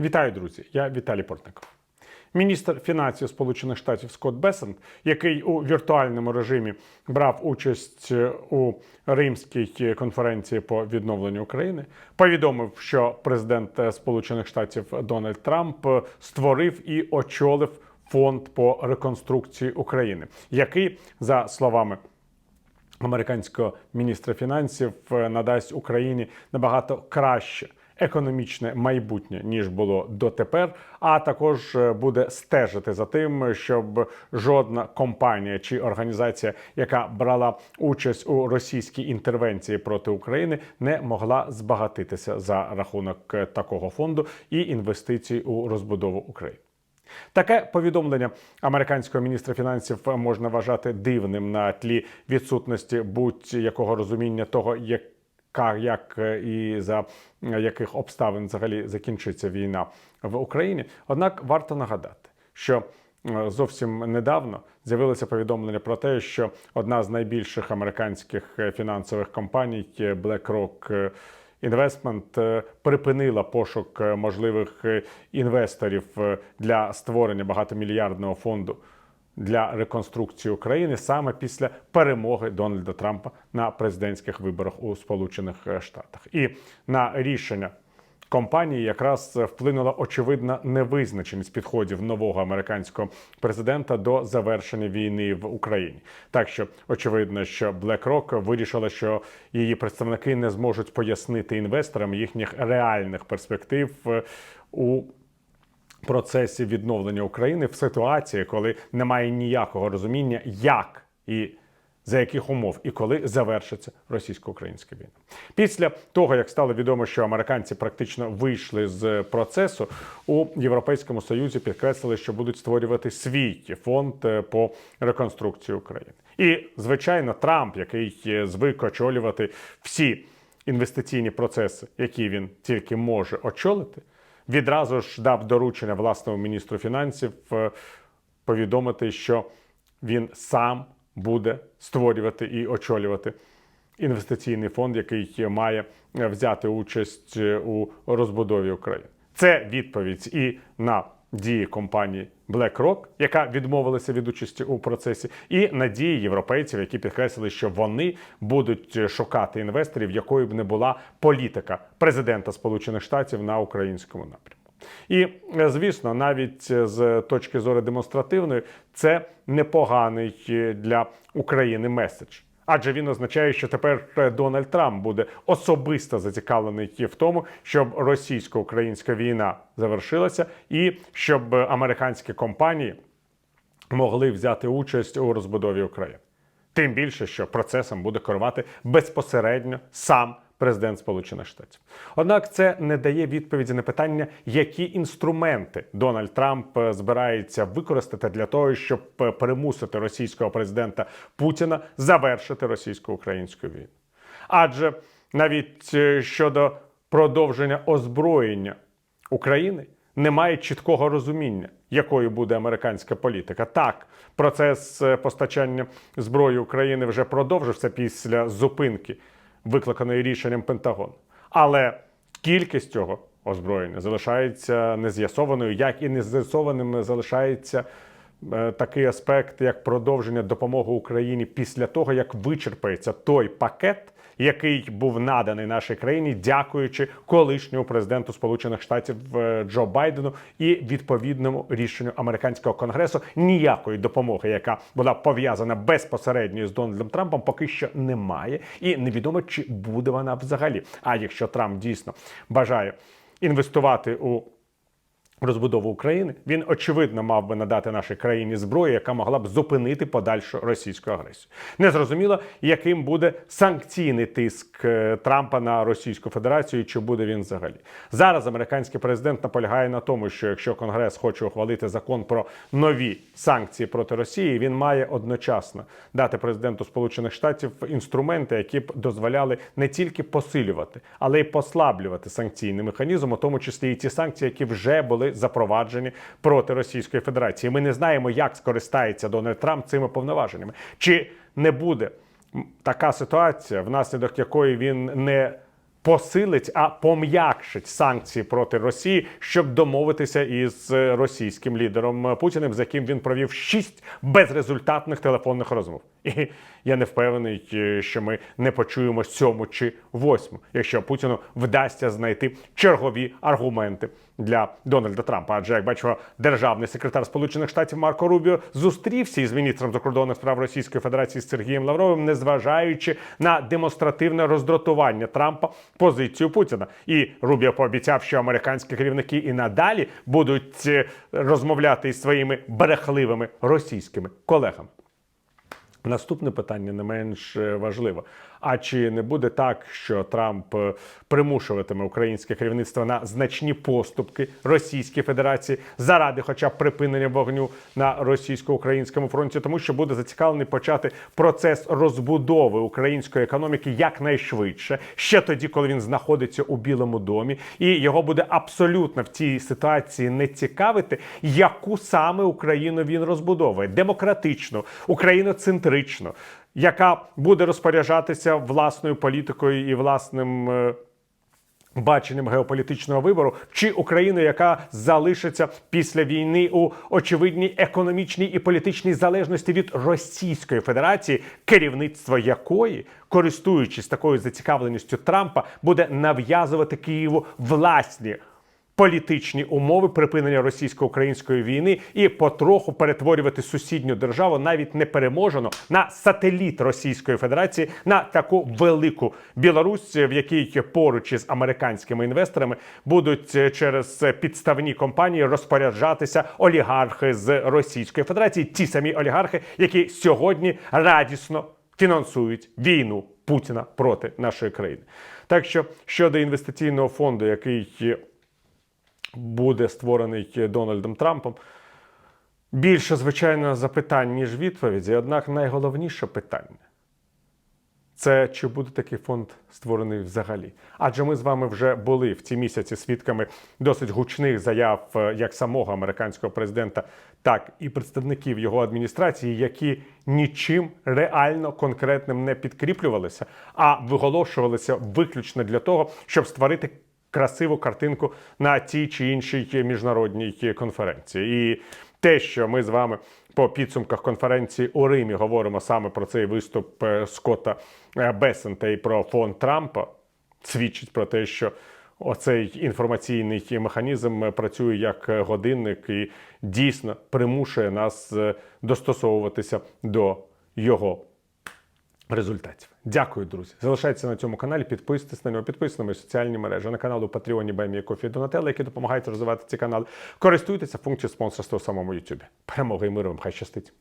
Вітаю, друзі! Я Віталій Портников. Міністр фінансів Сполучених Штатів Скотт Бесент, який у віртуальному режимі брав участь у Римській конференції по відновленню України, повідомив, що президент Сполучених Штатів Дональд Трамп створив і очолив фонд по реконструкції України, який, за словами американського міністра фінансів е, надасть Україні набагато краще економічне майбутнє ніж було дотепер. А також е, буде стежити за тим, щоб жодна компанія чи організація, яка брала участь у російській інтервенції проти України, не могла збагатитися за рахунок е, такого фонду і інвестицій у розбудову України. Таке повідомлення американського міністра фінансів можна вважати дивним на тлі відсутності будь-якого розуміння того, яка як і за яких обставин взагалі закінчиться війна в Україні. Однак варто нагадати, що е, зовсім недавно з'явилося повідомлення про те, що одна з найбільших американських е, фінансових компаній е, BlackRock Інвестмент припинила пошук е, можливих е, інвесторів е, для створення багатомільярдного фонду для реконструкції України саме після перемоги Дональда Трампа на президентських виборах у Сполучених Штатах. І на рішення компанії якраз вплинула очевидна невизначеність підходів нового американського президента до завершення війни в Україні. Так що очевидно, що BlackRock вирішила, що її представники не зможуть пояснити інвесторам їхніх реальних перспектив е, у процесі відновлення України в ситуації, коли немає ніякого розуміння, як і за яких умов і коли завершиться російсько-українська війна. Після того, як стало відомо, що американці практично вийшли з процесу, у Європейському Союзі підкреслили, що будуть створювати свій фонд е, по реконструкції України. І, звичайно, Трамп, який е, звик очолювати всі інвестиційні процеси, які він тільки може очолити, відразу ж дав доручення власному міністру фінансів е, повідомити, що він сам буде створювати і очолювати інвестиційний фонд, який має взяти участь у розбудові України. Це відповідь і на дії компанії BlackRock, яка відмовилася від участі у процесі, і надії європейців, які підкреслили, що вони будуть шукати інвесторів, якою б не була політика президента Сполучених Штатів на українському напрямку. І звісно, навіть з точки зору демонстративної, це непоганий для України меседж. Адже він означає, що тепер Дональд Трамп буде особисто зацікавлений в тому, щоб російсько-українська війна завершилася, і щоб американські компанії могли взяти участь у розбудові України. Тим більше, що процесом буде керувати безпосередньо сам президент Сполучених Штатів. Однак це не дає відповіді на питання, які інструменти Дональд Трамп е, збирається використати для того, щоб е, примусити російського президента Путіна завершити російсько-українську війну. Адже навіть е, щодо продовження озброєння України немає чіткого розуміння, якою буде американська політика. Так, процес постачання зброї України вже продовжився після зупинки викликаної рішенням Пентагону. Але кількість цього озброєння залишається нез'ясованою, як і нез'ясованим залишається е, такий аспект, як продовження допомоги Україні після того, як вичерпається той пакет. Який був наданий нашій країні, дякуючи колишньому президенту Сполучених Штатів е, Джо Байдену і відповідному рішенню американського конгресу, ніякої допомоги, яка була пов'язана безпосередньо з Дональдом Трампом, поки що немає, і невідомо чи буде вона взагалі. А якщо Трамп дійсно бажає інвестувати у розбудову України, він очевидно мав би надати нашій країні зброю, яка могла б зупинити подальшу російську агресію. Незрозуміло, яким буде санкційний тиск е, Трампа на Російську Федерацію, чи буде він взагалі зараз. Американський президент наполягає на тому, що якщо Конгрес хоче ухвалити закон про нові санкції проти Росії, він має одночасно дати президенту Сполучених Штатів інструменти, які б дозволяли не тільки посилювати, але й послаблювати санкційний механізм, у тому числі і ті санкції, які вже були запроваджені проти Російської Федерації. Ми не знаємо, як скористається Дональд Трамп цими повноваженнями. Чи не буде така ситуація, внаслідок якої він не посилить, а пом'якшить санкції проти Росії, щоб домовитися із е, російським лідером Путіним, з яким він провів шість безрезультатних телефонних розмов. І я не впевнений, е, що ми не почуємо сьому чи восьму, якщо Путіну вдасться знайти чергові аргументи для Дональда Трампа. Адже як бачимо, державний секретар Сполучених Штатів Марко Рубіо зустрівся із міністром закордонних справ Російської Федерації Сергієм Лавровим, незважаючи на демонстративне роздратування Трампа позицію Путіна. І Рубіо пообіцяв, що американські керівники і надалі будуть е, розмовляти із своїми брехливими російськими колегами. Наступне питання не менш е, важливе. А чи не буде так, що Трамп е, примушуватиме українське керівництво на значні поступки Російській Федерації заради, хоча б припинення вогню на російсько-українському фронті, тому що буде зацікавлений почати процес розбудови української економіки якнайшвидше, ще тоді, коли він знаходиться у Білому домі, і його буде абсолютно в цій ситуації не цікавити, яку саме Україну він розбудовує. Демократичну, україноцентричну, яка буде розпоряджатися власною політикою і власним. е, Баченням геополітичного вибору чи Україну, яка залишиться після війни у очевидній економічній і політичній залежності від Російської Федерації, керівництво якої, користуючись такою зацікавленістю Трампа, буде нав'язувати Києву власні політичні умови припинення російсько-української війни і потроху перетворювати сусідню державу навіть не переможено на сателіт Російської Федерації на таку велику Білорусь, в якій поруч із американськими інвесторами будуть е, через підставні компанії розпоряджатися олігархи з Російської Федерації, ті самі олігархи, які сьогодні радісно фінансують війну Путіна проти нашої країни. Так що щодо інвестиційного фонду, який буде створений Дональдом Трампом. Більше, звичайно, запитань, ніж відповіді. Однак найголовніше питання це чи буде такий фонд створений взагалі? Адже ми з вами вже були в ці місяці свідками досить гучних заяв е, як самого американського президента, так і представників його адміністрації, які нічим реально конкретним не підкріплювалися, а виголошувалися виключно для того, щоб створити красиву картинку на тій чи іншій міжнародній конференції. І те, що ми з вами по підсумках конференції у Римі говоримо саме про цей виступ е, Скотта е, Бесента і про фонд Трампа, свідчить про те, що оцей інформаційний механізм працює як годинник і дійсно примушує нас е, достосовуватися до його результатів. Дякую, друзі. Залишайтеся на цьому каналі, підписуйтесь на нього, підписуйтесь на мої соціальні мережі, на канал у Патреоні Баймі Кофі Донателла, які допомагають розвивати ці канали. Користуйтеся функцією спонсорства у самому Ютубі. Перемоги і миру вам хай щастить.